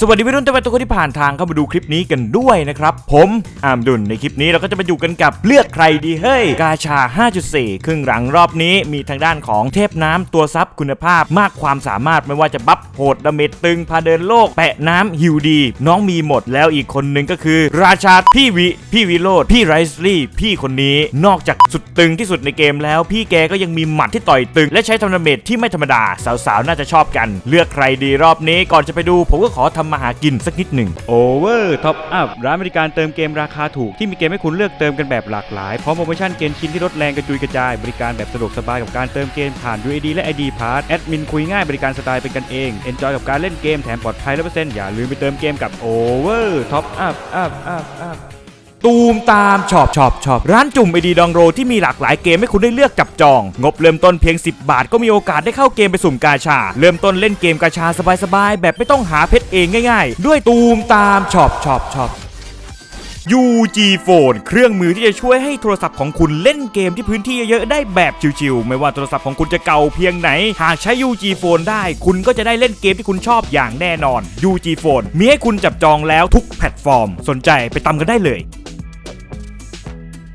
สวัสดีวัยรุ่นแต่ว่าทุกคนที่ผ่านทางเข้ามาดูคลิปนี้กันด้วยนะครับ ผมอามดุลในคลิปนี้เราก็จะมาอยู่กันกับเลือกใครดีเฮ้ย กาชา 5.4 ครึ่งหลังรอบนี้มีทางด้านของเทพน้ำตัวซับคุณภาพมากความสามารถไม่ว่าจะบัฟโหดดาเมจตึงพาเดินโลก แปะน้ำฮิวดี น้องมีหมดแล้วอีกคนหนึ่งก็คือ ราชาพี่วิ พี่วิโรดพี่ไรซ์ลี่ พี่คนนี้นอกจากสุดตึงที่สุดในเกมแล้ว พี่แกก็ยังมีหมัดที่ต่อยตึง และใช้ทำดาเมจที่ไม่ธรรมดาสาวๆน่าจะชอบกัน เลือกใครดีรอบนี้ก่อนจะไปดูผมก็ขอทำมาหากินสักนิดหนึ่งโอเวอร์ท็อปอัพร้านบริการเติมเกมราคาถูกที่มีเกมให้คุณเลือกเติมกันแบบหลากหลายพร้อมโปรโมชั่นเกมชิ้นที่ลดแรงกระจุยกระจาย บริการแบบสะดวกสบายกับการเติมเกมผ่าน UID และ ID Pass แอดมินคุยง่ายบริการสไตล์เป็นกันเองเอนจอยกับการเล่นเกมแถมปลอดภัยร้อยเปอย่าลืมไปเติมเกมกับโอเวอร์ ตูมตามชอบชอบชอบร้านจุ่มไอดีดองโรที่มีหลากหลายเกมให้คุณได้เลือกจับจอง งบเริ่มต้นเพียง 10 บาทก็มีโอกาสได้เข้าเกมไปสุ่มกาชา เริ่มต้นเล่นเกมกาชาสบายๆ แบบไม่ต้องหาเพชรเองง่ายๆ ด้วยตูมตามชอบชอบชอบ UG Phone เครื่องมือที่จะช่วยให้โทรศัพท์ของคุณเล่นเกมที่พื้นที่เยอะๆได้แบบชิวๆไม่ว่าโทรศัพท์ของคุณจะเก่าเพียงไหน หากใช้ UG Phone ได้ คุณก็จะได้เล่นเกมที่คุณชอบอย่างแน่นอน UG Phone มีให้คุณจับจองแล้วทุกแพลตฟอร์ม สนใจไปตามกันได้เลย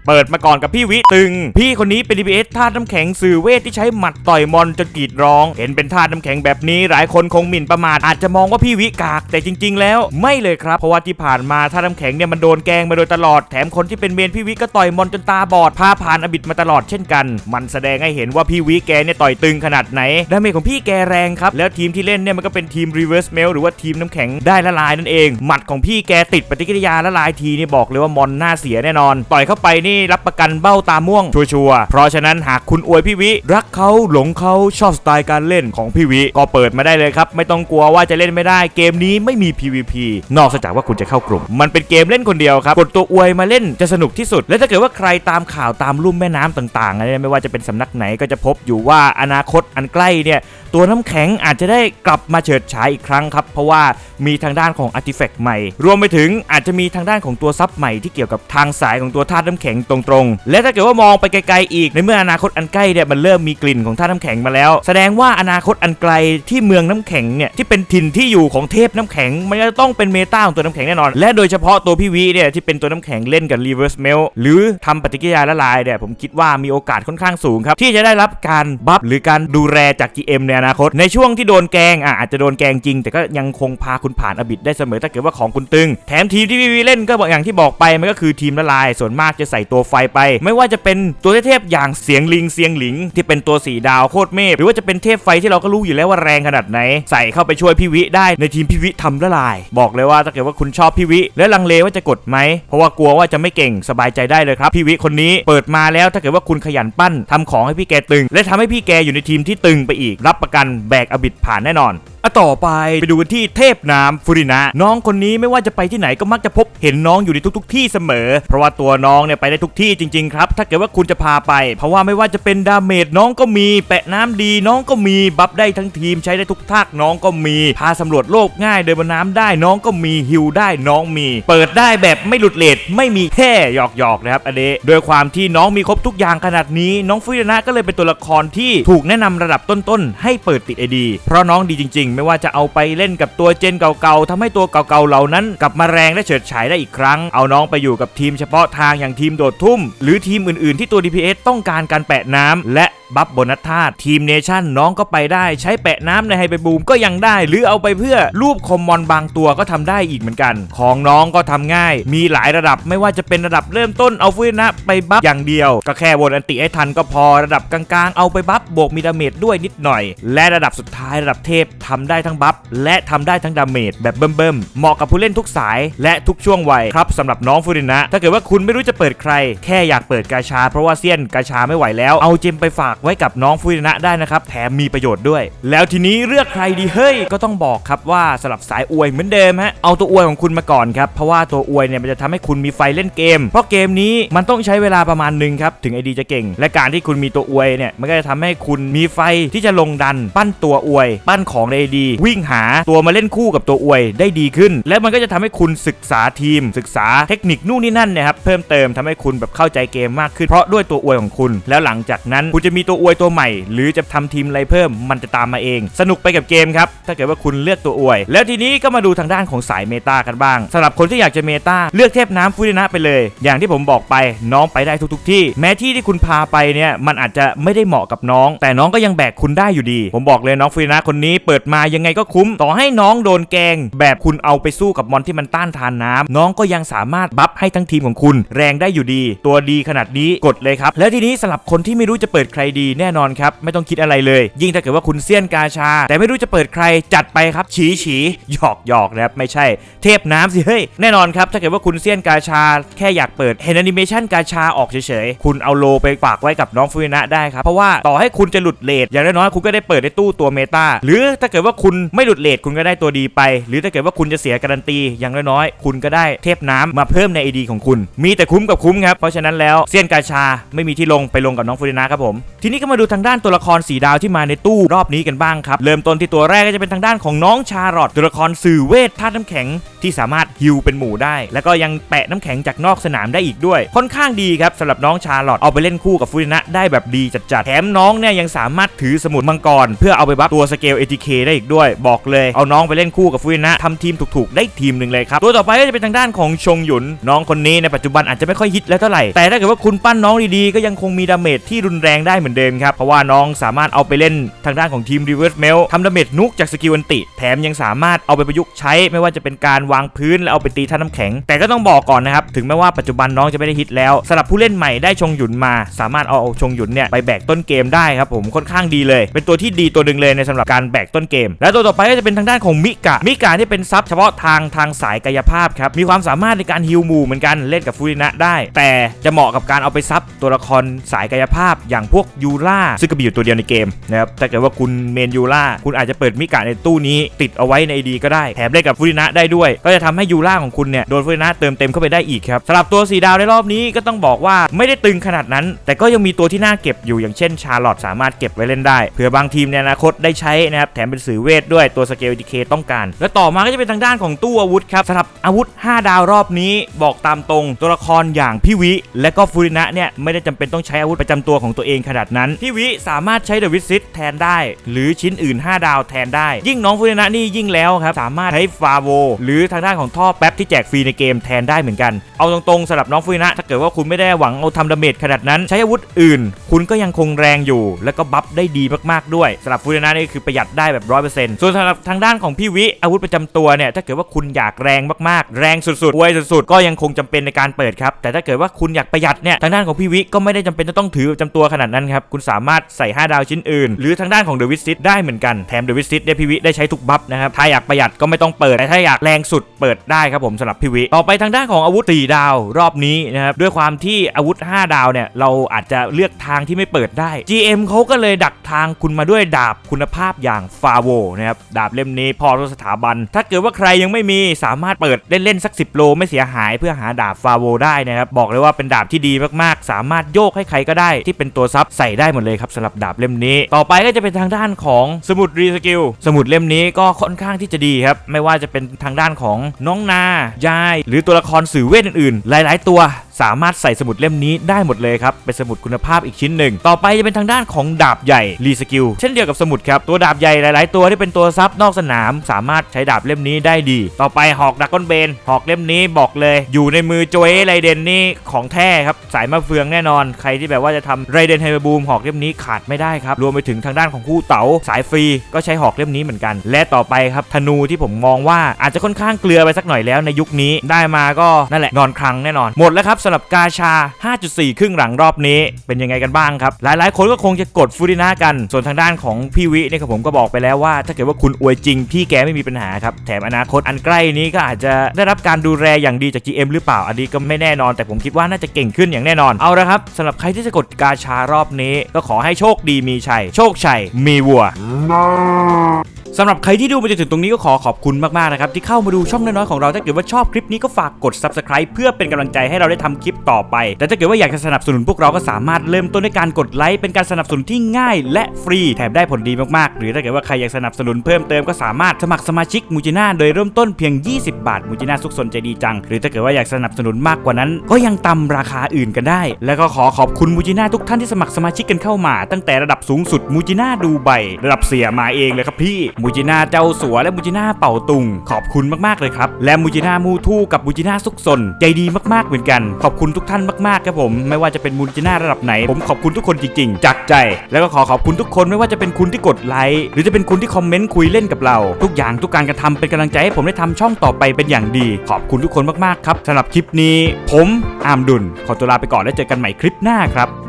เปิดมาก่อนกับพี่วิตึง พี่คนนี้เป็น DPS ธาตุน้ำแข็งสื่อเวทที่ใช้หมัดต่อยมอนจนกรีดร้อง เห็นเป็นธาตุน้ำแข็งแบบนี้หลายคนคงหมิ่นประมาทอาจจะมองว่าพี่วิกากแต่จริง ๆ แล้วไม่เลยครับเพราะว่าที่ผ่านมาธาตุน้ำแข็งเนี่ยมันโดนแกงมาโดยตลอดแถมคนที่เป็นเมนพี่วิก็ต่อยมอนจนตาบอดพาผ่านอบิดมาตลอดเช่นกัน มันแสดงให้เห็นว่าพี่วิแกเนี่ยต่อยตึงขนาดไหนดาเมจของพี่แกแรงครับแล้วทีมที่เล่นเนี่ยมันก็เป็นทีม reverse melt หรือว่าทีมน้ำแข็งได้ละลายนั่นเองหมัดของพี่แกติดปฏิกิริยาละลายทีนี่บอกเลยว่ามอนหน้าเสียแน่นอน ต่อยเข้าไปนี่รับประกันเบ้าตาม่วงชัวร์ๆเพราะฉะนั้นหากคุณอวยพี่วิ รักเขาหลงเขาชอบสไตล์การเล่นของพี่วิก็เปิดมาได้เลยครับ ไม่ต้องกลัวว่าจะเล่นไม่ได้เกมนี้ไม่มี PVP นอกจากว่าคุณจะเข้ากลุ่ม มันเป็นเกมเล่นคนเดียวครับกดตัวอวยมาเล่นจะสนุกที่สุด และถ้าเกิดว่าใครตามข่าวตามลุ่มแม่น้ำต่างๆเนี่ยไม่ว่าจะเป็นสำนักไหนก็จะพบอยู่ว่าอนาคตอันใกล้เนี่ยตัวน้ำแข็งอาจจะได้กลับมาเฉิดฉายอีกครั้งครับ เพราะว่ามีทางด้านของอาร์ติแฟกต์ใหม่ รวมไปถึงอาจจะมีทางด้านของตัวซับใหม่ที่เกี่ยวกับทางสายของตัวธาตุน้ำแข็งตรงๆ และถ้าเกิดว่ามองไปไกลๆอีก ในเมื่ออนาคตอันใกล้เนี่ยมันเริ่มมีกลิ่นของธาน้ำแข็งมาแล้ว แสดงว่าอนาคตอันไกลที่เมืองน้ำแข็งเนี่ยที่เป็นถิ่นที่อยู่ของเทพน้ำแข็งมันจะต้องเป็นเมตาของตัวน้ำแข็งแน่นอน และโดยเฉพาะตัวพี่วีเนี่ยที่เป็นตัวน้ำแข็งเล่นกับ reverse melt หรือทำปฏิกิริยาละลายเนี่ยผมคิดว่ามีโอกาสค่อนข้างสูงครับที่จะได้รับการบัฟหรือการดูแลจาก GM ในอนาคต ในช่วงที่โดนแกงอะอาจจะโดนแกงจริง แต่ก็ยังคงพาคุณผ่านอบิดได้เสมอถ้าเกิดว่าของคุณตึง แถมทีมที่พี่วีเล่นก็อย่างที่บอกไปมันก็คือทีมละลายส่วนมากจะใส่ตัวไฟไป ไม่ว่าจะเป็นตัวเทพอย่างเสียงลิงเสียงหลิง ที่เป็นตัวสีดาวโคตรเมฆหรือว่าจะเป็นเทพไฟที่เราก็รู้อยู่แล้วว่าแรงขนาดไหน ใส่เข้าไปช่วยพี่วิได้ในทีมพี่วิทำละลาย บอกเลยว่าถ้าเกิดว่าคุณชอบพี่วิและลังเลว่าจะกดไหมเพราะว่ากลัวว่าจะไม่เก่งสบายใจได้เลยครับพี่วิคนนี้เปิดมาแล้วถ้าเกิดว่าคุณขยันปั้นทำของให้พี่แกตึง และทำให้พี่แกอยู่ในทีมที่ตึงไปอีก รับประกันแบกอบิดผ่านแน่นอนอะต่อไปไปดูกันที่เทพน้ำฟูรินะ น้องคนนี้ไม่ว่าจะไปที่ไหนก็มักจะพบเห็นน้องอยู่ในทุก ๆ ที่เสมอ เพราะว่าตัวน้องเนี่ยไปได้ทุกที่จริง ๆ ครับ ถ้าเกิดว่าคุณจะพาไป เพราะว่าไม่ว่าจะเป็นดาเมจน้องก็มีแปะน้ำดีน้องก็มีบัฟได้ทั้งทีมใช้ได้ทุกทักน้องก็มี พาสำรวจโลกง่ายเดินบนน้ำได้น้องก็มีฮิวได้น้องมี เปิดได้แบบไม่หลุดเลทไม่มีแค่หยอกๆนะครับอันนี้โดยความที่น้องมีครบทุกอย่างขนาดนี้ น้องฟูรินะก็เลยเป็นตัวละครที่ถูกแนะนำระดับต้นๆ ให้เปิดติดไอดีเพราะน้องดีจริงง ไม่ว่าจะเอาไปเล่นกับตัวเจนเก่าๆทำให้ตัวเก่าๆเหล่านั้นกลับมาแรงและเฉิดฉายได้อีกครั้ง เอาน้องไปอยู่กับทีมเฉพาะทางอย่างทีมโดดทุ่ม หรือทีมอื่นๆที่ตัว DPS ต้องการการแปะน้ำและ บัฟโบนัสธาตุทีมเนชั่นน้องก็ไปได้ใช้แปะน้ำในไฮเปอร์บูมก็ยังได้ หรือเอาไปเพื่อรูปคอมมอนบางตัวก็ทำได้อีกเหมือนกัน ของน้องก็ทำง่าย มีหลายระดับไม่ว่าจะเป็นระดับเริ่มต้นเอาฟื้นนะไปบัฟอย่างเดียว ก็แค่วนอันติให้ทันก็พอระดับกลางๆ เอาไปบัฟบวกมีดาเมจด้วยนิดหน่อย และระดับสุดท้ายระดับเทพทำได้ทั้งบัฟและทำได้ทั้งดาเมจแบบเบิ่มๆเหมาะกับผู้เล่นทุกสาย และทุกช่วงวัยครับสำหรับน้องฟูรินะ ถ้าเกิดว่าคุณไม่รู้จะเปิดใคร แค่อยากเปิดกาชา เพราะว่าเซียนกาชาไม่ไหวแล้วเอาเจมไปฝากไว้กับน้องฟูรินะได้นะครับ แถมมีประโยชน์ด้วย แล้วทีนี้เลือกใครดีเฮ้ยก็ต้องบอกครับว่าสำหรับสายอวยเหมือนเดิมฮะเอาตัวอวยของคุณมาก่อนครับเพราะว่าตัวอวยเนี่ยมันจะทำให้คุณมีไฟเล่นเกม เพราะเกมนี้มันต้องใช้เวลาประมาณหนึ่งครับถึงไอดีจะเก่ง และการที่คุณมีตัวอวยเนี่ยมันก็จะทำให้คุณมีไฟที่จะลงดัน ปั้นตัวอวย ปั้นของในไอดี วิ่งหาตัวมาเล่นคู่กับตัวอวยได้ดีขึ้น และมันก็จะทำให้คุณศึกษาทีม ศึกษาเทคนิคนู่นนี่นั่นนี่ยครับเพิ่มเติมทำให้คุณแบบเข้าใจเกมมากขึ้น เพราะด้วยตัวอวยของคุณ แล้วหลังจากนั้นคุณจะมีตัวอวยตัวใหม่ หรือจะทำทีมอะไรเพิ่มมันจะตามมาเอง สนุกไปกับเกมครับถ้าเกิดว่าคุณเลือกตัวอวย แล้วทีนี้ก็มาดูทางด้านของสายเมตากันบ้างสำหรับคนที่อยากจะเมตาเลือกเทพน้ำฟูรินะไปเลย อย่างที่ผมบอกไปน้องไปได้ทุก ๆ ที่ แม้ที่ที่คุณพาไปเนี่ยมันอาจจะไม่ได้เหมาะกับน้อง แต่น้องก็ยังแบกคุณได้อยู่ดี ผมบอกเลยน้องฟูรินะคนนี้เปิดมายังไงก็คุ้ม ต่อให้น้องโดนแกง แบบคุณเอาไปสู้กับมอนที่มันต้านทานน้ำน้องก็ยังสามารถบัฟให้ทั้งทีมของคุณ แรงได้อยู่ดี ตัวดีขนาดนี้กดเลยครับ แล้วทีนี้สำหรับคนที่ไม่รู้จะเปิดใครดีแน่นอนครับ ไม่ต้องคิดอะไรเลย ยิ่งถ้าเกิดว่าคุณเซียนกาชา แต่ไม่รู้จะเปิดใครจัดไปครับ ฉีฉีหยอกหยอกนะครับ ไม่ใช่ เทพน้ำสิ เฮ้ย แน่นอนครับ ถ้าเกิดว่าคุณเซียนกาชา แค่อยากเปิดเห็นแอนิเมชันกาชาออกเฉยๆ คุณเอาโลไปฝากไว้กับน้องฟูนะได้ครับ เพราะว่าต่อให้คุณจะหลุดเลทอย่างน้อยๆคุณก็ได้เปิดในตู้ตัวเมตาหรือถ้าเกิดว่าคุณไม่หลุดเลทคุณก็ได้ตัวดีไป หรือถ้าเกิดว่าคุณจะเสียการันตีอย่างน้อยๆคุณก็ได้เทพน้ำมาเพิ่มใน ID ของคุณ มีแต่คุ้มกับคุ้มครับเพราะฉะนั้นแล้วเซียนกาชาไม่มีที่ลงไปลงกับน้องฟูนะครับผมทีนี้ก็มาดูทางด้านตัวละครสีดาวที่มาในตู้รอบนี้กันบ้างครับ เริ่มต้นที่ตัวแรกก็จะเป็นทางด้านของน้องชาร์ลอตตัวละครสื่อเวทธาตุน้ำแข็งที่สามารถฮิวเป็นหมู่ได้ แล้วก็ยังแปะน้ำแข็งจากนอกสนามได้อีกด้วย ค่อนข้างดีครับสำหรับน้องชาร์ลอตเอาไปเล่นคู่กับฟูรินะได้แบบดีจัดๆแถมน้องเนี่ยยังสามารถถือสมุดมังกร เพื่อเอาไปบัฟตัวสเกล ATK ได้อีกด้วย บอกเลยเอาน้องไปเล่นคู่กับฟูรินะทำทีมถูกๆ ได้ทีมหนึ่งเลยครับ ตัวต่อไปก็จะเป็นทางด้านของชงหยุน น้องคนนี้ในปัจจุบันอาจจะไม่ค่อยฮิตแล้วเท่าไหร่แต่ถ้าเกิดว่าคุณปั้นน้องดีๆก็ยังคงมีดาเมจที่รุนแรงได้เหมือนเดิมครับ เพราะว่าน้องสามารถเอาไปเล่นทางด้านของทีม Reverse Melt ทำดาเมจนุกจากสกิลอันติ แถมยังสามารถเอาไปประยุกต์ใช้ไม่ว่าจะเป็นการวางพื้นแล้วเอาไปตีท่าน้ำแข็ง แต่ก็ต้องบอกก่อนนะครับ ถึงแม้ว่าปัจจุบันน้องจะไม่ได้ฮิตแล้วสำหรับผู้เล่นใหม่ได้ชงหยุนมา สามารถเอาชงหยุนเนี่ยไปแบกต้นเกมได้ครับผมค่อนข้างดีเลย เป็นตัวที่ดีตัวหนึ่งเลยในสำหรับการแบกต้นเกม และตัวต่อไปก็จะเป็นทางด้านของมิกะมิกะที่เป็นซับเฉพาะทางทางสายกายภาพครับมีความสามารถในการฮิลมู่เหมือนกันเล่นกับฟูรินะได้ แต่จะเหมาะกับการเอาไปซับตัวละครสายกายภาพอย่างพวกยูล่าซึ่งก็มีอยู่ตัวเดียวในเกมนะครับถ้าเกิดว่าคุณเมนยูล่าคุณอาจจะเปิดมิกะในตู้นี้ ติดเอาไว้ในดีก็ได้แถมเล่นกับฟูรินะได้ด้วย ก็จะทำให้ยูล่าของคุณเนี่ยโดนฟูรินะเติมเต็มเข้าไปได้อีกครับสำหรับตัวสีดาวในรอบนี้ก็ต้องบอกว่าไม่ได้ตึงขนาดนั้น แต่ก็ยังมีตัวที่น่าเก็บอยู่อย่างเช่นชาร์ลอตสามารถเก็บไว้เล่นได้เผื่อบางทีมในอนาคตได้ใช้นะครับแถมเป็นสื่อเวทด้วยตัวสเกลดีเคต้องการ และต่อมาก็จะเป็นทางด้านของตู้อาวุธครับสำหรับอาวุธ 5 ดาวรอบนี้บอกตามตรง ตัวละครอย่างพี่วิ และก็ฟูรินะเนี่ยไม่ได้จำเป็นต้องใช้อาวุธประจำตัวของตัวเองขนาดนั้น พี่วิสามารถใช้เดอะวิซิตแทนได้ หรือชิ้นอื่น 5 ดาวแทนได้ ยิ่งน้องฟูรินะนี่ยิ่งแล้วครับ สามารถใช้ฟาโวหรือทางด้านของท่อแป๊บที่แจกฟรีในเกมแทนได้เหมือนกัน เอาตรงๆสำหรับน้องฟูรินะถ้าเกิดว่าคุณไม่ได้หวังเอาทำดาเมจขนาดนั้น ใช้อาวุธอื่น คุณก็ยังคงแรงอยู่ แล้วก็บัฟได้ดีมากๆด้วยสำหรับฟูรินะนี่คือประหยัดได้แบบร้อยเปอร์เซ็นต์ส่วนสำหรับทางด้านของพี่วิอาวุธประจำตัวเนี่ยถ้าเกิดว่าคุณอยากแรงมากๆ แรงสุดๆอวยสุดๆก็ยังคงจำเป็นในการเปิดครับแต่ถ้าเกิดว่าคุณอยากประหยัดเนี่ยทางด้านของพี่วิก็ไม่ได้จำเป็นจะต้องถือประจำตัวขนาดนั้นครับคุณสามารถใส่ 5 ดาวชิ้นอื่น หรือทางด้านของเดอะวิซิตได้เหมือนกัน แถมเดอะวิซิตได้พี่วิได้ใช้ทุกบัฟนะครับ ถ้าอยากประหยัดก็ไม่ต้องเปิด แต่ถ้าอยากแรงสุดเปิดได้ครับผมสำหรับพี่วิต่อไปทางด้านของอาวุธ4ดาวรอบนี้นะครับ ด้วยความที่อาวุธ 5 ดาวเนี่ยเราอาจจะเลือกทางที่ไม่เปิดได้ GM เขาก็เลยดักทางคุณมาด้วยดาบคุณภาพอย่างฟาโวนะครับดาบเล่มนี้พอรสถาบัน ถ้าเกิดว่าใครยังไม่มีสามารถเปิดเล่นๆสัก 10 โลไม่เสียหายเพื่อหาดาบฟาโวได้นะครับบอกเลยว่าเป็นดาบที่ดีมากๆ สามารถโยกให้ใครก็ได้ที่เป็นตัวซับใส่ได้หมดเลยครับสำหรับดาบเล่มนี้ ต่อไปก็จะเป็นทางด้านของสมุดรีสกิลสมุดเล่มนี้ก็ค่อนข้างที่จะดีครับ ไม่ว่าจะเป็นทางด้านของน้องนายาย หรือตัวละครสื่อเวทอื่นๆ หลาย ๆ ตัว สามารถใส่สมุดเล่มนี้ได้หมดเลยครับเป็นสมุดคุณภาพอีกชิ้นหนึ่ง ต่อไปจะเป็นทางด้านของดาบใหญ่รีสกิลเช่นเดียวกับสมุดครับตัวดาบใหญ่หลาย ๆ ตัวที่เป็นตัวซับนอกสนาม สามารถใช้ดาบเล่มนี้ได้ดี ต่อไปหอกดักก้อนเบนหอกเล่มนี้บอกเลย อยู่ในมือโจเอไรเดนนี่ของแท้ครับสายมะเฟืองแน่นอน ใครที่แบบว่าจะทำไรเดนไฮเปอร์บูมหอกเล่มนี้ขาดไม่ได้ครับรวมไปถึงทางด้านของคู่เต๋าสายฟรีก็ใช้หอกเล่มนี้เหมือนกัน และต่อไปครับธนูที่ผมมองว่าอาจจะค่อนข้างเกลือไปสักหน่อยแล้วในยุคนี้ได้มาก็นั่นแหละนอนครั้งแน่นอนหมดแล้วครับสำหรับกาชา 5.4 ครึ่งหลังรอบนี้เป็นยังไงกันบ้างครับ หลายๆ คนก็คงจะกดฟูรินากัน ส่วนทางด้านของพี่วิเนี่ยครับผมก็บอกไปแล้วว่า ถ้าเกิดว่าคุณอวยจริง พี่แกไม่มีปัญหาครับ แถมอนาคตอันใกล้นี้ก็อาจจะได้รับการดูแลอย่างดีจาก GM หรือเปล่า อันนี้ก็ไม่แน่นอน แต่ผมคิดว่าน่าจะเก่งขึ้นอย่างแน่นอน เอาละครับสำหรับใครที่จะกดกาชารอบนี้ ก็ขอให้โชคดีมีชัย โชคชัยมีวัวสำหรับใครที่ดูมาจนถึงตรงนี้ก็ขอขอบคุณมากๆนะครับที่เข้ามาดูช่องน้อยๆของเราถ้าเกิดว่าชอบคลิปนี้ก็ฝากกด subscribe เพื่อเป็นกำลังใจให้เราได้ทำคลิปต่อไป แต่ถ้าเกิดว่าอยากจะสนับสนุนพวกเราก็สามารถเริ่มต้นด้วยการกดไลค์เป็นการสนับสนุนที่ง่าย และฟรีแถมได้ผลดีมากๆ หรือถ้าเกิดว่าใครอยากสนับสนุนเพิ่มเติมก็สามารถสมัครสมาชิกมูจิน่าโดยเริ่มต้นเพียง 20 บาทมูจิน่าสุขสนใจดีจัง หรือถ้าเกิดว่าอยากสนับสนุนมากกว่านั้น ก็ยังตำราคาอื่นกันได้ แล้วก็ขอขอบคุณมูจิน่าทุกท่านที่สมัครสมาชิกกันเข้ามา ตั้งแต่ระดับสูงสุดมูจิน่าดูไบระดับเสียมาเองเลยครับพี่มูจิน่าเจ้าสัวและมูจิน่าเป่าตุง ขอบคุณมากๆเลยครับ และมูจิน่ามูทู่กับมูจิน่าสุกสนใจดีมากๆเหมือนกัน ขอบคุณทุกท่านมากๆครับผม ไม่ว่าจะเป็นมูจิน่าระดับไหน ผมขอบคุณทุกคนจริงๆ จากใจ แล้วก็ขอขอบคุณทุกคนไม่ว่าจะเป็นคุณที่กดไลค์หรือจะเป็นคุณที่คอมเมนต์คุยเล่นกับเรา ทุกอย่างทุกการกระทำเป็นกำลังใจให้ผมได้ทำช่องต่อไปเป็นอย่างดี ขอบคุณทุกคนมากๆครับสำหรับคลิปนี้ ผมอามดุลขอตัวลาไปก่อนแล้วเจอกันใหม่คลิปหน้าครับ